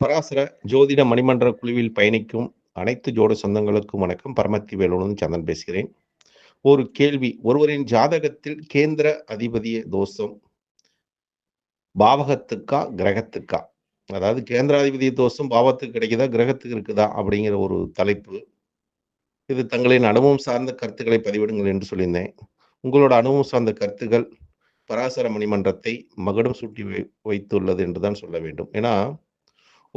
பராசர ஜோதிட மணிமன்ற குழுவில் பயணிக்கும் அனைத்து ஜோட சொந்தங்களுக்கும் வணக்கம். பரமத்தி வேலுடன் சந்தன் பேசுகிறேன். ஒரு கேள்வி. ஒருவரின் ஜாதகத்தில் கேந்திர அதிபதிய தோஷம் பாவகத்துக்கா கிரகத்துக்கா? அதாவது கேந்திராதிபதிய தோஷம் பாவத்துக்கு கிடைக்குதா கிரகத்துக்கு இருக்குதா அப்படிங்கிற ஒரு தலைப்பு. இது தங்களின் அனுபவம் சார்ந்த கருத்துக்களை பதிவிடுங்கள் என்று சொல்லியிருந்தேன். உங்களோட அனுபவம் சார்ந்த கருத்துக்கள் பராசர மணிமன்றத்தை மகுடம் சூட்டி வை வைத்துள்ளது என்று தான் சொல்ல வேண்டும். ஏன்னா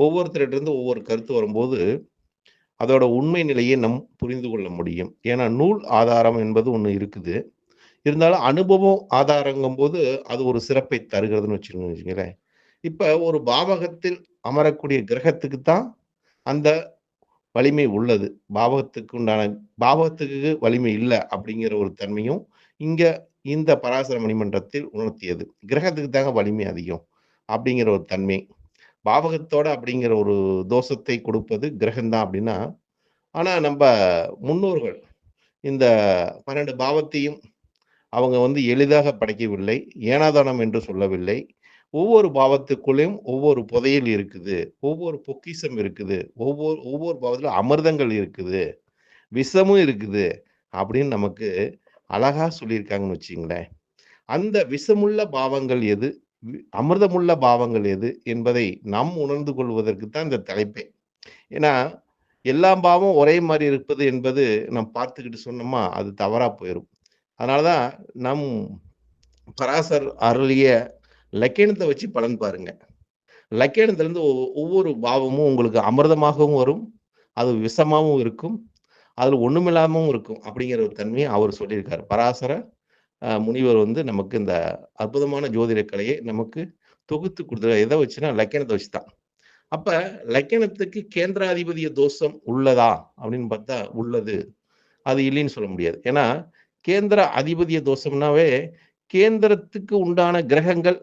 ஒவ்வொருத்தரிடருந்து ஒவ்வொரு கருத்து வரும்போது அதோட உண்மை நிலையை நம் புரிந்து கொள்ள முடியும். ஏன்னா நூல் ஆதாரம் என்பது ஒன்று இருக்குது. இருந்தாலும் அனுபவம் ஆதாரங்கும் போது அது ஒரு சிறப்பை தருகிறதுன்னு வச்சுக்கோங்க இப்போ ஒரு பாவகத்தில் அமரக்கூடிய கிரகத்துக்கு தான் அந்த வலிமை உள்ளது. பாவகத்துக்கு உண்டான பாவகத்துக்கு வலிமை இல்லை அப்படிங்கிற ஒரு தன்மையும் இங்கே இந்த பராசர மணிமன்றத்தில் உணர்த்தியது. கிரகத்துக்கு தாங்க வலிமை அதிகம் அப்படிங்கிற ஒரு தன்மை. பாவகத்தோட அப்படிங்கிற ஒரு தோஷத்தை கொடுப்பது கிரகம்தான் அப்படின்னா ஆனால் நம்ம முன்னோர்கள் இந்த பன்னெண்டு பாவத்தையும் அவங்க வந்து எளிதாக படைக்கவில்லை ஏனாதானம் என்று சொல்லவில்லை. ஒவ்வொரு பாவத்துக்குள்ளேயும் ஒவ்வொரு புதையல் இருக்குது ஒவ்வொரு பொக்கிஷம் இருக்குது ஒவ்வொரு ஒவ்வொரு பாவத்தில் அமிர்தங்கள் இருக்குது விஷமும் இருக்குது அப்படின்னு நமக்கு அழகாக சொல்லியிருக்காங்கன்னு வச்சிங்களேன். அந்த விஷமுள்ள பாவங்கள் எது? அமிர்தமுள்ள பாவங்கள் எது என்பதை நாம் உணர்ந்து கொள்வதற்கு தான் இந்த தலைப்பே. ஏன்னா எல்லா பாவம் ஒரே மாதிரி இருப்பது என்பது நாம் பார்த்துக்கிட்டு சொன்னோமா அது தவறாக போயிடும் அதனாலதான் நம் பராசர் அருளிய லக்கேணத்தை வச்சு பலன் பாருங்க. லக்கேணத்திலேருந்து ஒவ்வொரு பாவமும் உங்களுக்கு அமிர்தமாகவும் வரும் அது விஷமாகவும் இருக்கும் அதில் ஒன்றுமில்லாமவும் இருக்கும் அப்படிங்கிற ஒரு தன்மையை அவர் சொல்லியிருக்காரு. பராசர முனிவர் வந்து நமக்கு இந்த அற்புதமான ஜோதிட கலையை நமக்கு தொகுத்து கொடுத்து எதை வச்சுன்னா லக்கணத்தை வச்சு தான் அப்ப லக்கணத்துக்கு கேந்திராதிபதிய தோஷம் உள்ளதா அப்படின்னு பார்த்தா உள்ளது. அது இல்லைன்னு சொல்ல முடியாது. ஏன்னா கேந்திர அதிபதிய தோஷம்னாவே கேந்திரத்துக்கு உண்டான கிரகங்கள்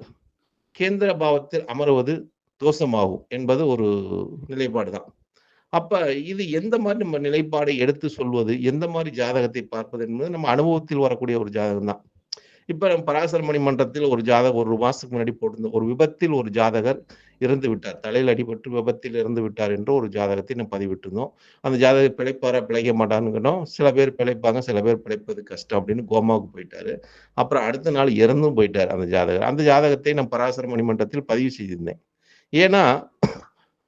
கேந்திர பாவத்தில் அமருவது தோஷமாகும் என்பது ஒரு நிலைப்பாடு தான் அப்ப இது எந்த மாதிரி நம்ம நிலைப்பாடை எடுத்து சொல்வது? எந்த மாதிரி ஜாதகத்தை பார்ப்பது என்பது நம்ம அனுபவத்தில் வரக்கூடிய ஒரு ஜாதகம் தான் இப்ப நம்ம பராசர மணி மன்றத்தில் ஒரு ஜாதகம் ஒரு மாசத்துக்கு முன்னாடி போட்டிருந்தோம் ஒரு விபத்தில் ஒரு ஜாதகர் இறந்து விட்டார். தலையில் அடிபட்டு விபத்தில் இறந்து விட்டார் என்று ஒரு ஜாதகத்தை நம்ம பதிவிட்டிருந்தோம். அந்த ஜாதகம் பிழைப்பாரா பிழைக்க மாட்டான்னு சில பேர் பிழைப்பாங்க சில பேர் பிழைப்பது கஷ்டம் அப்படின்னு கோமாவுக்கு போயிட்டாரு. அப்புறம் அடுத்த நாள் இறந்தும் போயிட்டார் அந்த ஜாதகர். அந்த ஜாதகத்தை நான் பராசர மணிமன்றத்தில் பதிவு செய்திருந்தேன். ஏன்னா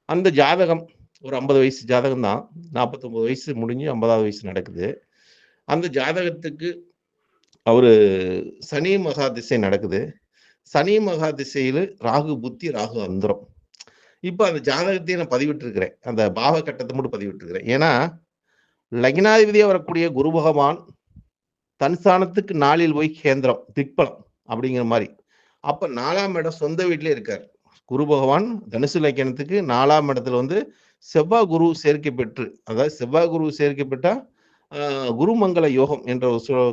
அந்த ஜாதகம் ஒரு ஐம்பது வயசு ஜாதகம் தான் நாற்பத்தொம்பது வயசு முடிஞ்சு ஐம்பதாவது வயசு நடக்குது. அந்த ஜாதகத்துக்கு அவர் சனி மகா திசை நடக்குது. சனி மகா திசையில் ராகு புத்தி ராகு அந்தரம். இப்போ அந்த ஜாதகத்தையும் நான் பதிவிட்டிருக்கிறேன். அந்த பாவ கட்டத்தை மட்டும் பதிவிட்டிருக்கிறேன். ஏன்னா லக்னாதிபதியாக வரக்கூடிய குரு பகவான் தன் நாளில் போய் கேந்திரம் திக்பலம் அப்படிங்கிற மாதிரி. அப்போ நாலாம் இடம் சொந்த வீட்டிலே இருக்கார். குரு பகவான் தனுசு லக்கணத்துக்கு நாலாம் இடத்துல வந்து செவ்வாய் குரு சேர்க்கை பெற்று அதாவது செவ்வாய் குரு சேர்க்கை பெற்றா குருமங்கல யோகம் என்ற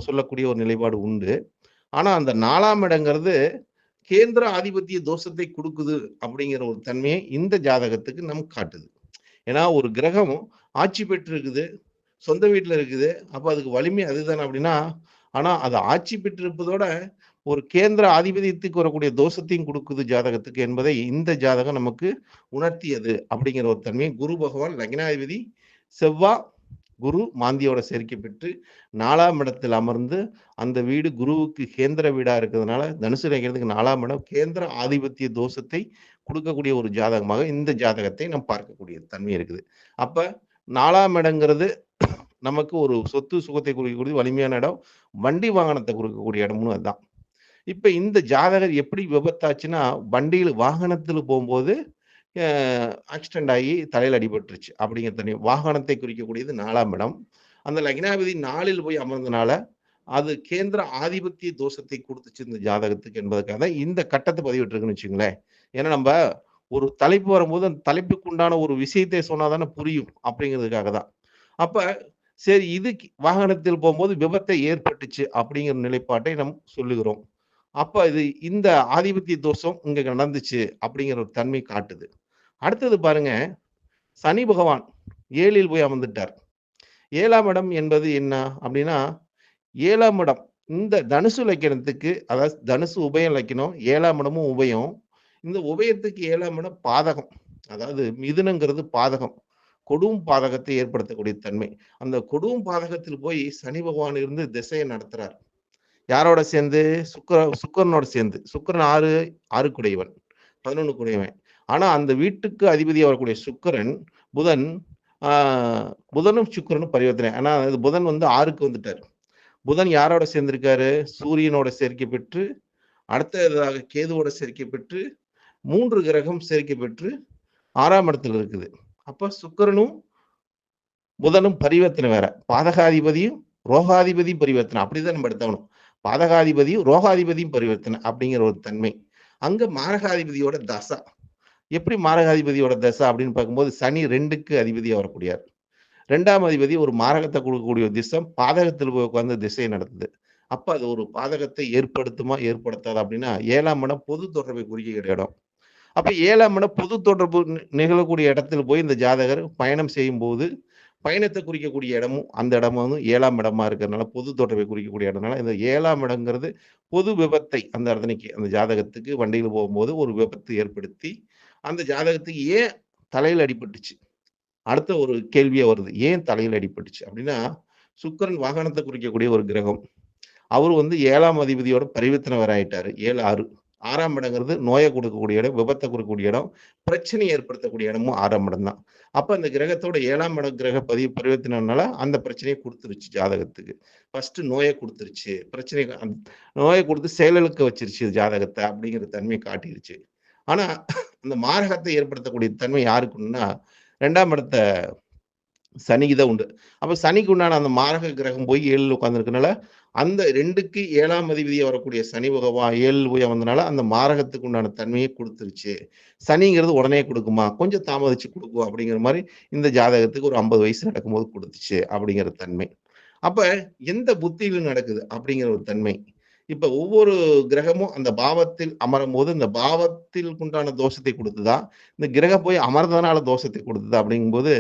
சொல்லக்கூடிய ஒரு நிலைப்பாடு உண்டு. ஆனா அந்த நாலாம் இடங்கிறது கேந்திர ஆதிபத்திய தோஷத்தை கொடுக்குது அப்படிங்கிற ஒரு தன்மையை இந்த ஜாதகத்துக்கு நமக்கு காட்டுது. ஏன்னா ஒரு கிரகம் ஆட்சி பெற்று இருக்குது சொந்த வீட்டில் இருக்குது அப்போ அதுக்கு வலிமை அதுதானே அப்படின்னா ஆனால் அது ஆட்சி பெற்றிருப்பதோட ஒரு கேந்திர ஆதிபத்தியத்துக்கு வரக்கூடிய தோஷத்தையும் கொடுக்குது ஜாதகத்துக்கு என்பதை இந்த ஜாதகம் நமக்கு உணர்த்தியது அப்படிங்கிற ஒரு தன்மையை குரு பகவான் லக்னாதிபதி செவ்வா குரு மாந்தியோட சேர்க்கை பெற்று நாலாம் இடத்தில் அமர்ந்து அந்த வீடு குருவுக்கு கேந்திர வீடா இருக்கிறதுனால தனுசு நகரத்துக்கு நாலாம் இடம் கேந்திர ஆதிபத்திய தோஷத்தை கொடுக்கக்கூடிய ஒரு ஜாதகமாக இந்த ஜாதகத்தை நம்ம பார்க்கக்கூடிய தன்மை இருக்குது. அப்ப நாலாம் இடங்கிறது நமக்கு ஒரு சொத்து சுகத்தை கொடுக்கக்கூடிய வலிமையான இடம் வண்டி வாகனத்தை கொடுக்கக்கூடிய இடம்னு அதுதான். இப்ப இந்த ஜாதகர் எப்படி விபத்தாச்சுன்னா வண்டியில் வாகனத்தில் போகும்போது ஆக்சிடென்ட் ஆகி தலையில் அடிபட்டுருச்சு அப்படிங்கிற தனி வாகனத்தை குறிக்கக்கூடியது நாலாம் இடம். அந்த லக்னாபதி நாளில் போய் அமர்ந்தனால அது கேந்திர ஆதிபத்திய தோஷத்தை கொடுத்துச்சு இந்த ஜாதகத்துக்கு என்பதற்காக தான் இந்த கட்டத்தை பதிவிட்டுருக்குன்னு வச்சுங்களேன். ஏன்னா நம்ம ஒரு தலைப்பு வரும்போது அந்த தலைப்புக்கு உண்டான ஒரு விஷயத்தை சொன்னால் தானே புரியும் அப்படிங்கிறதுக்காக தான். அப்போ சரி இது வாகனத்தில் போகும்போது விபத்தை ஏற்பட்டுச்சு அப்படிங்கிற நிலைப்பாட்டை நம் சொல்லுகிறோம். அப்ப இது இந்த ஆதிபத்திய தோஷம் இங்க நடந்துச்சு அப்படிங்கிற ஒரு தன்மை காட்டுது. அடுத்தது பாருங்க சனி பகவான் ஏழில் போய் அமர்ந்துட்டார். ஏழாம் இடம் என்பது என்ன அப்படின்னா ஏழாம் இடம் இந்த தனுசு லக்கணத்துக்கு அதாவது தனுசு உபயம் லக்கணம் ஏழாம் இடமும் உபயம். இந்த உபயத்துக்கு ஏழாம் இடம் பாதகம் அதாவது மிதுனங்கிறது பாதகம். கொடும் பாதகத்தை ஏற்படுத்தக்கூடிய தன்மை. அந்த கொடும் பாதகத்தில் போய் சனி பகவான் இருந்து திசையை நடத்துறார். யாரோட சேர்ந்து? சுக்கர சுக்கரனோட சேர்ந்து. சுக்கரன் ஆறு ஆறுக்குடையவன் பதினொன்று குடையவன். ஆனால் அந்த வீட்டுக்கு அதிபதி வரக்கூடிய சுக்கரன் புதன் புதனும் சுக்கரனும் பரிவர்த்தனை. ஆனால் அது புதன் வந்து ஆறுக்கு வந்துட்டார். புதன் யாரோட சேர்ந்திருக்காரு? சூரியனோட சேர்க்கை பெற்று அடுத்ததாக கேதுவோட சேர்க்கை பெற்று மூன்று கிரகம் சேர்க்கை பெற்று ஆறாம் இடத்துல இருக்குது. அப்போ சுக்கரனும் புதனும் பரிவர்த்தனை வேற. பாதகாதிபதியும் ரோகாதிபதியும் பரிவர்த்தனை. அப்படிதான் நம்ம எடுத்தவனும் பாதகாதிபதியும் ரோகாதிபதியும் பரிவர்த்தனை அப்படிங்கிற ஒரு தன்மை. அங்க மாரகாதிபதியோட தசா. எப்படி மாரகாதிபதியோட தசை அப்படின்னு பார்க்கும்போது சனி ரெண்டுக்கு அதிபதியாக வரக்கூடியார். ரெண்டாம் அதிபதி ஒரு மாரகத்தை கொடுக்கக்கூடிய ஒரு திசம் பாதகத்தில் போய் உட்காந்து திசையை நடத்துது. அப்ப அது ஒரு பாதகத்தை ஏற்படுத்துமா ஏற்படுத்தாது அப்படின்னா ஏழாம் இடம் பொது தொடர்பை குறிக்கிற இடம். அப்ப ஏழாம் இடம் பொது தொடர்பு நிகழக்கூடிய இடத்துல போய் இந்த ஜாதகர் பயணம் செய்யும் போது பயணத்தை குறிக்கக்கூடிய இடமும் அந்த இடமும் வந்து ஏழாம் இடமா இருக்கிறதுனால பொது தொடர்பை குறிக்கக்கூடிய இடம்னால இந்த ஏழாம் இடங்கிறது பொது விபத்தை அந்த இடத்துக்கு அந்த ஜாதகத்துக்கு வண்டியில் போகும்போது ஒரு விபத்து ஏற்படுத்தி அந்த ஜாதகத்துக்கு ஏன் தலையில் அடிபட்டுச்சு? அடுத்த ஒரு கேள்வியே வருது ஏன் தலையில் அடிபட்டுச்சு? அப்படின்னா சுக்கரன் வாகனத்தை குறிக்கக்கூடிய ஒரு கிரகம் அவர் வந்து ஏழாம் அதிபதியோட பரிவர்த்தனை வர ஆயிட்டாரு ஏழு ஆறு. ஆறாம் இடங்கிறது நோயை கொடுக்கக்கூடிய இடம் விபத்தை கொடுக்கக்கூடிய இடம் பிரச்சனையை ஏற்படுத்தக்கூடிய இடமும் ஆறாம் இடம் தான் அப்ப அந்த கிரகத்தோட ஏழாம் இடம் கிரக பதிவு பரிவர்த்தனால அந்த பிரச்சனையை கொடுத்துருச்சு ஜாதகத்துக்கு. ஃபர்ஸ்ட் நோயை கொடுத்துருச்சு. பிரச்சனை நோயை கொடுத்து செயலுக்கு வச்சிருச்சு ஜாதகத்தை அப்படிங்கிற தன்மையை காட்டிருச்சு. ஆனா அந்த மாரகத்தை ஏற்படுத்தக்கூடிய தன்மை யாருக்குன்னா ரெண்டாம் இடத்த சனிக்கு தான் உண்டு. அப்ப சனிக்கு உண்டான அந்த மாரக கிரகம் போய் ஏழில் உட்காந்துருக்கனால அந்த ரெண்டுக்கு ஏழாம் அதிபதியை வரக்கூடிய சனி பகவான் ஏழு போய் வந்தனால அந்த மாரகத்துக்கு உண்டான தன்மையை கொடுத்துருச்சு. சனிங்கிறது உடனே கொடுக்குமா? கொஞ்சம் தாமதிச்சு கொடுக்கும் அப்படிங்கிற மாதிரி இந்த ஜாதகத்துக்கு ஒரு ஐம்பது வயசு நடக்கும்போது கொடுத்துச்சு அப்படிங்கிற தன்மை. அப்ப எந்த புத்தியிலும் நடக்குது அப்படிங்கிற ஒரு தன்மை. இப்ப ஒவ்வொரு கிரகமும் அந்த பாவத்தில் அமரும் போது இந்த பாவத்தில் உண்டான தோஷத்தை கொடுத்துதா? இந்த கிரகம் போய் அமர்ந்ததுனால தோஷத்தை கொடுத்துதா அப்படிங்கும்போது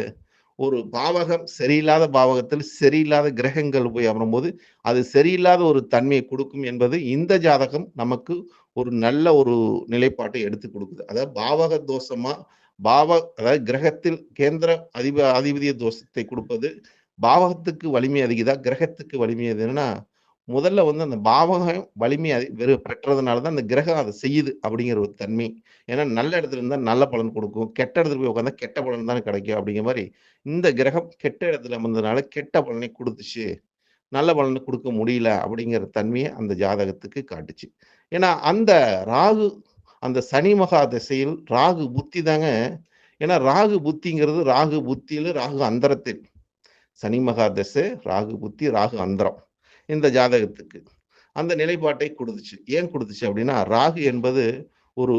ஒரு பாவகம் சரியில்லாத பாவகத்தில் சரியில்லாத கிரகங்கள் போய் அமரும்போது அது சரியில்லாத ஒரு தன்மையை கொடுக்கும் என்பது இந்த ஜாதகம் நமக்கு ஒரு நல்ல ஒரு நிலைப்பாட்டை எடுத்து கொடுக்குது. அதாவது பாவக தோஷமா பாவ அதாவது கிரகத்தில் கேந்திர அதிப அதிபதிய தோஷத்தை கொடுப்பது பாவகத்துக்கு வலிமை அதிகதா? கிரகத்துக்கு வலிமை எதுன்னா முதல்ல வந்து அந்த பாவகம் வலிமையை வெறு பெற்றதுனால தான் அந்த கிரகம் அதை செய்யுது அப்படிங்கிற ஒரு தன்மை. ஏன்னா நல்ல இடத்துல இருந்தால் நல்ல பலன் கொடுக்கும். கெட்ட இடத்துல போய் உட்காந்தா கெட்ட பலன் தானே கிடைக்கும் அப்படிங்கிற மாதிரி இந்த கிரகம் கெட்ட இடத்துல வந்ததுனால கெட்ட பலனை கொடுத்துச்சு. நல்ல பலனை கொடுக்க முடியல அப்படிங்கிற தன்மையை அந்த ஜாதகத்துக்கு காட்டுச்சு. ஏன்னா அந்த ராகு அந்த சனி மகா திசையில் ராகு புத்தி தாங்க. ஏன்னா ராகு புத்திங்கிறது ராகு புத்தியில் ராகு அந்தரத்தில். சனி மகா திசை ராகு புத்தி ராகு அந்தரம். இந்த ஜாதகத்துக்கு. அந்த நிலைப்பாட்டை கொடுத்துச்சு. ஏன் கொடுத்துச்சு அப்படின்னா ராகு என்பது ஒரு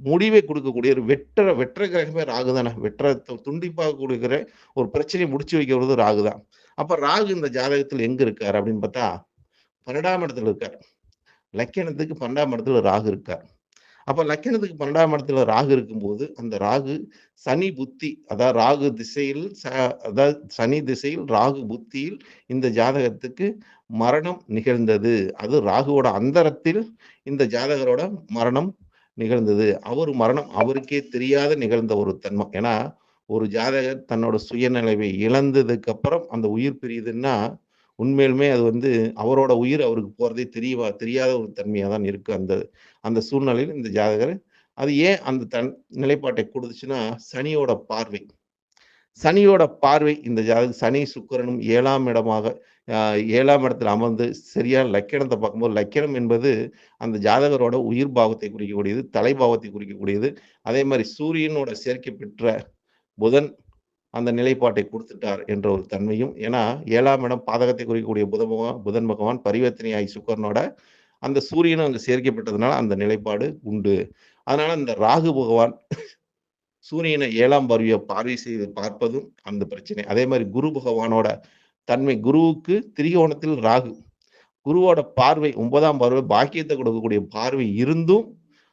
முடிவை கொடுக்கக்கூடிய ஒரு வெற்ற வெற்ற கிரகமே ராகு தானே. வெற்ற துண்டிப்பாக கொடுக்கிற ஒரு பிரச்சனையை முடிச்சு வைக்கிறது ராகு தான். அப்ப ராகு இந்த ஜாதகத்தில் எங்க இருக்கார் அப்படின்னு பார்த்தா பன்னெண்டாம் இடத்துல இருக்கார். லக்கணத்துக்கு பன்னெண்டாம் இடத்துல ராகு இருக்கார். அப்போ லக்கணத்துக்கு பன்னெண்டாம் இடத்துல ராகு இருக்கும்போது அந்த ராகு சனி புத்தி அதாவது ராகு திசையில் ச- அதாவது சனி திசையில் ராகு புத்தியில் இந்த ஜாதகத்துக்கு மரணம் நிகழ்ந்தது. அது ராகுவோட அந்தரத்தில் இந்த ஜாதகரோட மரணம் நிகழ்ந்தது. அவர் மரணம் அவருக்கே தெரியாத நிகழ்ந்த ஒரு தன்மை ஏன்னா ஒரு ஜாதகர் தன்னோட சுயநிலைவை இழந்ததுக்கு அப்புறம் அந்த உயிர் பிரியுதுன்னா உண்மையிலுமே அது வந்து அவரோட உயிர் அவருக்கு போறதே தெரியவா தெரியாத ஒரு தன்மையாக தான் இருக்கு அந்த அந்த சூழ்நிலையில் இந்த ஜாதகர் அது ஏன் அந்த தன் நிலைப்பாட்டை கொடுத்துச்சுன்னா சனியோட பார்வை. சனியோட பார்வை இந்த ஜாதக சனி சுக்கரனும் ஏழாம் இடமாக ஏழாம் இடத்துல அமர்ந்து சரியான லக்கணத்தை பார்க்கும்போது லக்கணம் என்பது அந்த ஜாதகரோட உயிர் பாவத்தை குறிக்கக்கூடியது தலைபாவத்தை குறிக்கக்கூடியது. அதே மாதிரி சூரியனோட சேர்க்கை பெற்ற புதன் அந்த நிலைப்பாட்டை கொடுத்துட்டார் என்ற ஒரு தன்மையும் ஏன்னா ஏழாம் இடம் பாதகத்தை குறிக்கக்கூடிய புத புதன் பகவான் பரிவர்த்தனையாகி சுக்கரனோட அந்த சூரியனும் அங்கே சேர்க்கப்பட்டதுனால அந்த நிலைப்பாடு உண்டு. அதனால அந்த ராகு பகவான் சூரியனை ஏழாம் பார்வையை பார்வை செய்து பார்ப்பதும் அந்த பிரச்சனை. அதே மாதிரி குரு பகவானோட தன்மை குருவுக்கு திரிகோணத்தில் ராகு. குருவோட பார்வை ஒன்பதாம் பார்வை பாக்கியத்தை கொடுக்கக்கூடிய பார்வை இருந்தும்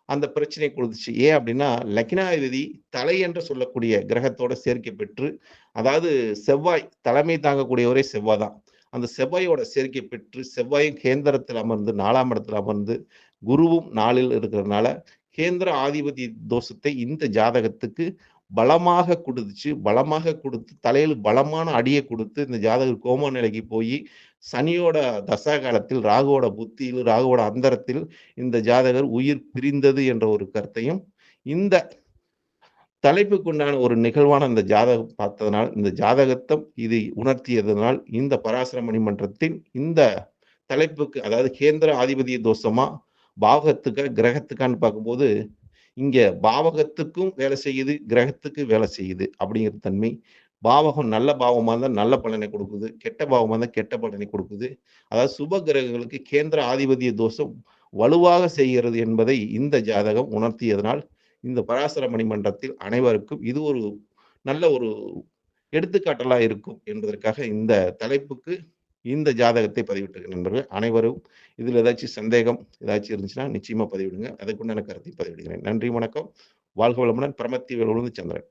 அந்த பிரச்சனை கொடுத்துச்சு. ஏன் அப்படின்னா லக்னாதிபதி தலை என்று சொல்லக்கூடிய கிரகத்தோட சேர்க்கை பெற்று அதாவது செவ்வாய் தலைமை தாங்கக்கூடியவரே செவ்வாய் தான் அந்த செவ்வாயோட சேர்க்கை பெற்று செவ்வாயும் கேந்திரத்தில் அமர்ந்து நாலாம் இடத்தில் அமர்ந்து குருவும் நாளில் இருக்கிறதுனால கேந்திர ஆதிபதி தோஷத்தை இந்த ஜாதகத்துக்கு பலமாக கொடுத்துச்சு. பலமாக கொடுத்து தலையில் பலமான அடியை கொடுத்து இந்த ஜாதகர் கோம நிலைக்கு போய் சனியோட தசா காலத்தில் ராகுவோட புத்தியில் ராகுவோட அந்தரத்தில் இந்த ஜாதகர் உயிர் பிரிந்தது என்ற ஒரு கருத்தையும் இந்த தலைப்புக்குண்டான ஒரு நிகழ்வான அந்த ஜாதகம் பார்த்ததனால் இந்த ஜாதகத்தம் இது உணர்த்தியதனால் இந்த பராசர மணிமன்றத்தின் இந்த தலைப்புக்கு அதாவது கேந்திர ஆதிபதிய தோஷமா பாவகத்துக்கா கிரகத்துக்கான்னு பார்க்கும்போது இங்க பாவகத்துக்கும் வேலை செய்யுது கிரகத்துக்கு வேலை செய்யுது அப்படிங்கிற தன்மை. பாவகம் நல்ல பாவமாக இருந்தால் நல்ல பலனை கொடுக்குது கெட்ட பாவமாக இருந்தால் கெட்ட பலனை கொடுக்குது. அதாவது சுப கிரகங்களுக்கு கேந்திர ஆதிபதிய தோஷம் வலுவாக செய்கிறது என்பதை இந்த ஜாதகம் உணர்த்தியதனால் இந்த பராசர மணிமன்றத்தில் அனைவருக்கும் இது ஒரு நல்ல ஒரு எடுத்துக்காட்டலா இருக்கும் என்பதற்காக இந்த தலைப்புக்கு இந்த ஜாதகத்தை பதிவிட்டிருக்க நண்பர்கள் அனைவரும் இதில் ஏதாச்சும் சந்தேகம் ஏதாச்சும் இருந்துச்சுன்னா நிச்சயமா பதிவிடுங்க. அதுக்குண்டான கருத்தை பதிவிடுகிறேன். நன்றி வணக்கம். வாழ்க வளமுடன். பிரமத்தி வேலூர்ந்து சந்திரன்.